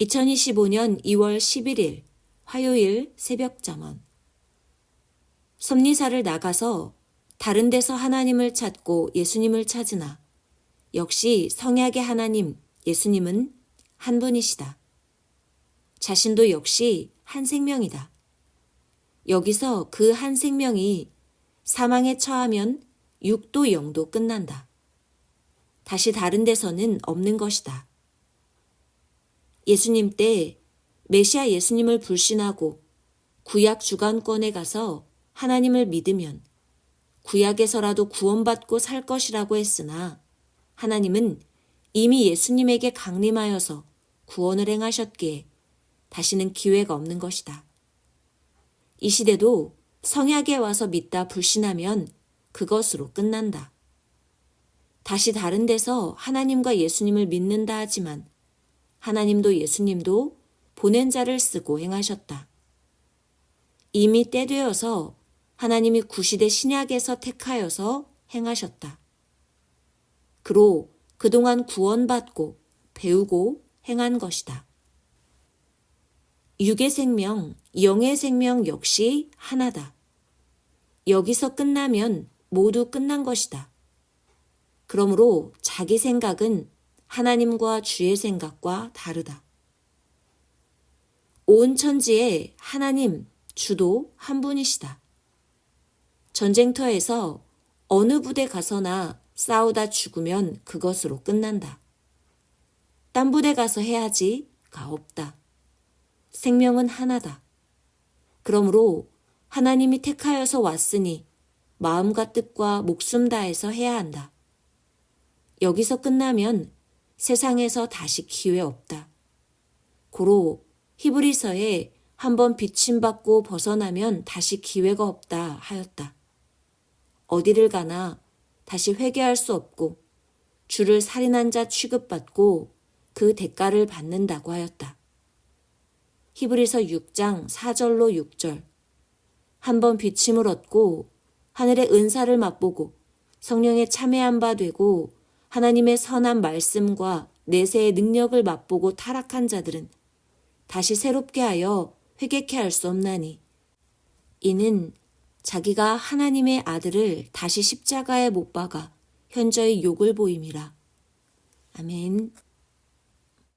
2025년 2월 11일 화요일 새벽 잠언 섭리사를 나가서 다른 데서 하나님을 찾고 예수님을 찾으나 역시 성약의 하나님 예수님은 한 분이시다. 자신도 역시 한 생명이다. 여기서 그 한 생명이 사망에 처하면 육도 영도 끝난다. 다시 다른 데서는 없는 것이다. 예수님 때 메시아 예수님을 불신하고 구약 주관권에 가서 하나님을 믿으면 구약에서라도 구원받고 살 것이라고 했으나 하나님은 이미 예수님에게 강림하여서 구원을 행하셨기에 다시는 기회가 없는 것이다. 이 시대도 성약에 와서 믿다 불신하면 그것으로 끝난다. 다시 다른 데서 하나님과 예수님을 믿는다 하지만 하나님도 예수님도 보낸 자를 쓰고 행하셨다. 이미 때 되어서 하나님이 구시대 신약에서 택하여서 행하셨다. 그로 그동안 구원받고 배우고 행한 것이다. 육의 생명, 영의 생명 역시 하나다. 여기서 끝나면 모두 끝난 것이다. 그러므로 자기 생각은 하나님과 주의 생각과 다르다. 온 천지에 하나님, 주도 한 분이시다. 전쟁터에서 어느 부대 가서나 싸우다 죽으면 그것으로 끝난다. 딴 부대 가서 해야지가 없다. 생명은 하나다. 그러므로 하나님이 택하여서 왔으니 마음과 뜻과 목숨 다해서 해야 한다. 여기서 끝나면 세상에서 다시 기회 없다. 고로 히브리서에 한번 비침받고 벗어나면 다시 기회가 없다 하였다. 어디를 가나 다시 회개할 수 없고 주를 살인한 자 취급받고 그 대가를 받는다고 하였다. 히브리서 6장 4절로 6절. 한번 비침을 얻고 하늘의 은사를 맛보고 성령에 참여한 바 되고 하나님의 선한 말씀과 내세의 능력을 맛보고 타락한 자들은 다시 새롭게 하여 회개케 할 수 없나니 이는 자기가 하나님의 아들을 다시 십자가에 못 박아 현저히 욕을 보임이라. 아멘.